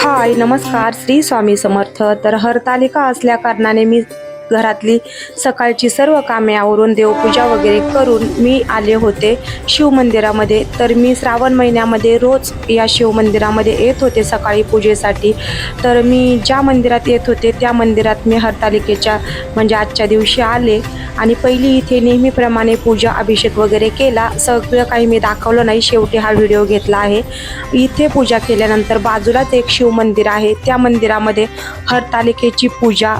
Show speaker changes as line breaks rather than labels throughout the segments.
हाय नमस्कार श्री स्वामी समर्थ. तर हरतालिका असल्या कारणाने मी घरातली सकाळची सर्व कामे आवरून देवपूजा वगैरे करून मी आले होते शिवमंदिरामध्ये. तर मी श्रावण महिन्यामध्ये रोज या शिवमंदिरामध्ये येत होते सकाळी पूजेसाठी. तर मी ज्या मंदिरात येत होते त्या मंदिरात मी हरतालिकेच्या म्हणजे आजच्या दिवशी आले आणि पहिली इथे नेहमीप्रमाणे पूजा अभिषेक वगैरे केला. सगळं काही मी दाखवलं नाही शेवटी हा व्हिडिओ घेतला आहे. इथे पूजा केल्यानंतर बाजूलाच एक शिवमंदिर आहे. त्या मंदिरामध्ये हरतालिकेची पूजा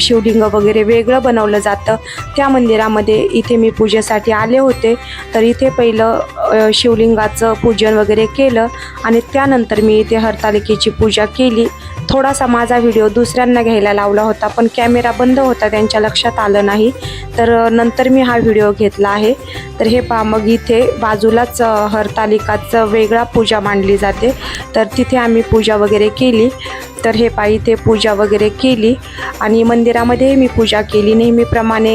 शिवलिंग वगैरे वेगळं बनवलं जातं. त्या मंदिरामध्ये इथे मी पूजेसाठी आले होते. तर इथे पहिलं शिवलिंगाचं पूजन वगैरे केलं आणि त्यानंतर मी इथे हरतालिकेची पूजा केली. थोडासा माझा व्हिडिओ दुसऱ्यांना घ्यायला लावला होता पण कॅमेरा बंद होता त्यांच्या लक्षात आलं नाही. तर नंतर मी हा व्हिडिओ घेतला आहे. तर हे पहा मग इथे बाजूलाच हरतालिकाचं वेगळा पूजा मांडली जाते. तर तिथे आम्ही पूजा वगैरे केली. तर हे पायी इथे पूजा वगैरे केली. आणि मंदिरामध्ये मी पूजा केली. नेहमीप्रमाणे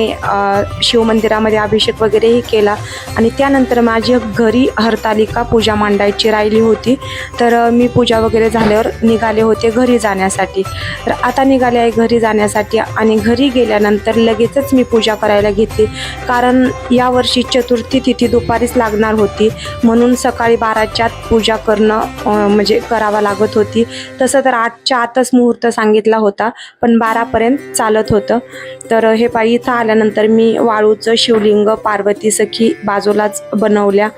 शिवमंदिरामध्ये अभिषेक वगैरेही केला. आणि त्यानंतर माझी घरी हरतालिका पूजा मांडायची राहिली होती. तर मी पूजा वगैरे झाल्यावर निघाले होते घरी जाण्यासाठी. तर आता निघाले आहे घरी जाण्यासाठी आणि घरी गेल्यानंतर लगेचच मी पूजा करायला घेतली. कारण यावर्षी चतुर्थी तिथी दुपारीच लागणार होती. म्हणून सकाळी बाराच्या पूजा करणं म्हणजे करावं लागत होती. तसं तर आठच्या सातच मुहूर्त सांगितला होता पण बारापर्यंत चालत होतं. तर हे पायी इथं आल्यानंतर मी वाळूचं शिवलिंग पार्वती सखी बाजूलाच बनवल्या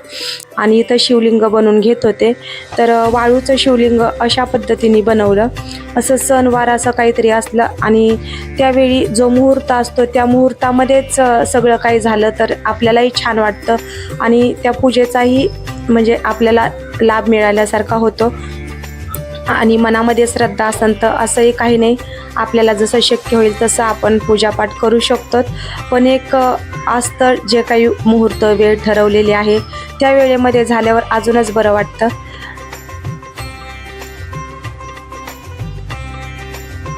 आणि इथं शिवलिंग बनवून घेत होते. तर वाळूचं शिवलिंग अशा पद्धतीने बनवलं. असं सणवार असं काहीतरी असलं आणि त्यावेळी जो मुहूर्त असतो त्या मुहूर्तामध्येच सगळं काही झालं तर आपल्यालाही छान वाटतं आणि त्या पूजेचाही म्हणजे आपल्याला लाभ मिळाल्यासारखा होतो. आणि मनामध्ये श्रद्धा असन तर असंही काही नाही. आपल्याला जसं शक्य होईल तसं आपण पूजापाठ करू शकतो. पण एक आज तर जे काही मुहूर्त वेळ ठरवलेली आहे त्या वेळेमध्ये झाल्यावर अजूनच बरं वाटतं.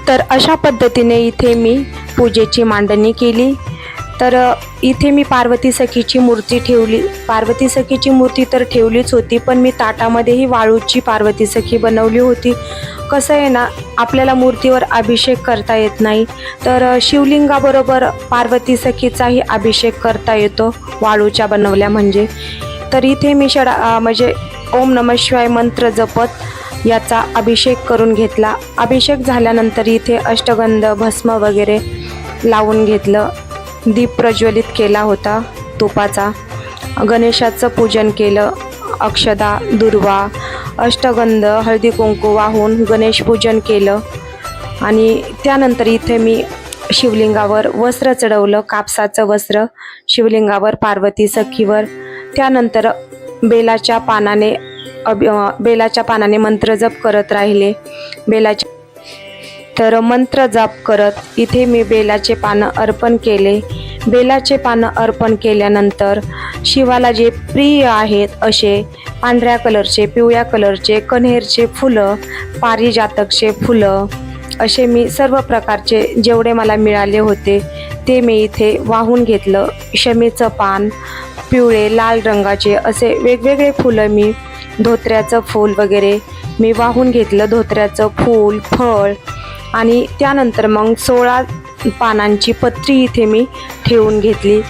तर अशा पद्धतीने इथे मी पूजेची मांडणी केली. तर इथे मी पार्वती सखीची मूर्ती ठेवली. पार्वती सखीची मूर्ती तर ठेवलीच होती पण मी ताटामध्येही वाळूची पार्वती सखी बनवली होती. कसं आहे ना आपल्याला मूर्तीवर अभिषेक करता येत नाही. तर शिवलिंगाबरोबर पार्वती सखीचाही अभिषेक करता येतो वाळूच्या बनवल्या म्हणजे. तर इथे मी षडा म्हणजे ओम नम शिवाय मंत्र जपत याचा अभिषेक करून घेतला. अभिषेक झाल्यानंतर इथे अष्टगंध भस्म वगैरे लावून घेतलं. दीप प्रज्वलित केला होता तुपाचा. गणेशाचं पूजन केलं. अक्षदा दुर्वा अष्टगंध हळदी कुंकू वाहून गणेश पूजन केलं. आणि त्यानंतर इथे मी शिवलिंगावर वस्त्र चढवलं. कापसाचं वस्त्र शिवलिंगावर पार्वती सखीवर. त्यानंतर बेलाच्या पानाने अभि बेलाच्या पानाने मंत्र जप करत राहिले. बेलाच्या तर मंत्र जाप करत इथे मी बेलाचे पानं अर्पण केले. बेलाचे पानं अर्पण केल्यानंतर शिवाला जे प्रिय आहेत असे पांढऱ्या कलरचे पिवळ्या कलरचे कन्हेरचे फुलं पारिजातकचे फुलं असे मी सर्व प्रकारचे जेवढे मला मिळाले होते ते मी इथे वाहून घेतलं. शमीचं पान पिवळे लाल रंगाचे असे वेगवेगळे फुलं मी धोत्र्याचं फूल वगैरे मी वाहून घेतलं. धोत्र्याचं फूल फळ आणि त्यानंतर मग सोळा पानांची पत्री इथे मी ठेवून घेतली.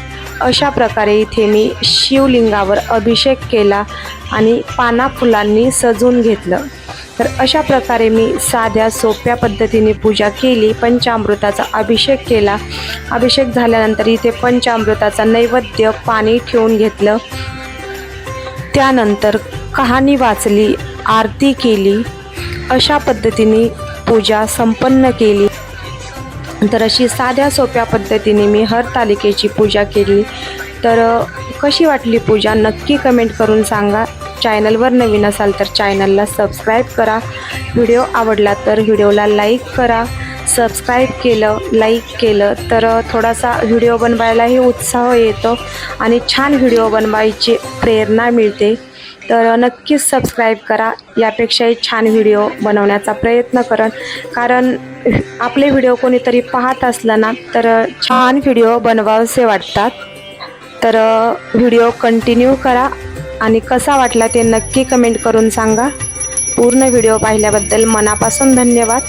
अशा प्रकारे इथे मी शिवलिंगावर अभिषेक केला आणि पाना फुलांनी सजून घेतलं. तर अशा प्रकारे मी साध्या सोप्या पद्धतीने पूजा केली पंचामृताचा अभिषेक केला. अभिषेक झाल्यानंतर इथे पंचामृताचा नैवेद्य पाणी ठेवून घेतलं. त्यानंतर कहाणी वाचली आरती केली. अशा पद्धतीने पूजा संपन्न केली. तर अशी साध्या सोप्या पद्धतीने मी हर तालिकेची पूजा केली. तर कशी वाटली पूजा? नक्की कमेंट करून सांगा. चॅनलवर नवीन असाल तर चॅनलला सबस्क्राईब करा. व्हिडिओ आवडला तर व्हिडिओला लाईक करा. सबस्क्राईब केलं लाईक केलं तर थोडासा व्हिडिओ बनवायलाही उत्साह येतो आणि छान व्हिडिओ बनवायची प्रेरणा मिळते. तर नक्कीच सबस्क्राईब करा. यापेक्षाही छान व्हिडिओ बनवण्याचा प्रयत्न करन. कारण आपले व्हिडिओ कोणीतरी पाहत असलं ना तर छान व्हिडिओ बनवावेसे वाटतात. तर व्हिडिओ कंटिन्यू करा आणि कसा वाटला ते नक्की कमेंट करून सांगा. पूर्ण व्हिडिओ पाहिल्याबद्दल मनापासून धन्यवाद.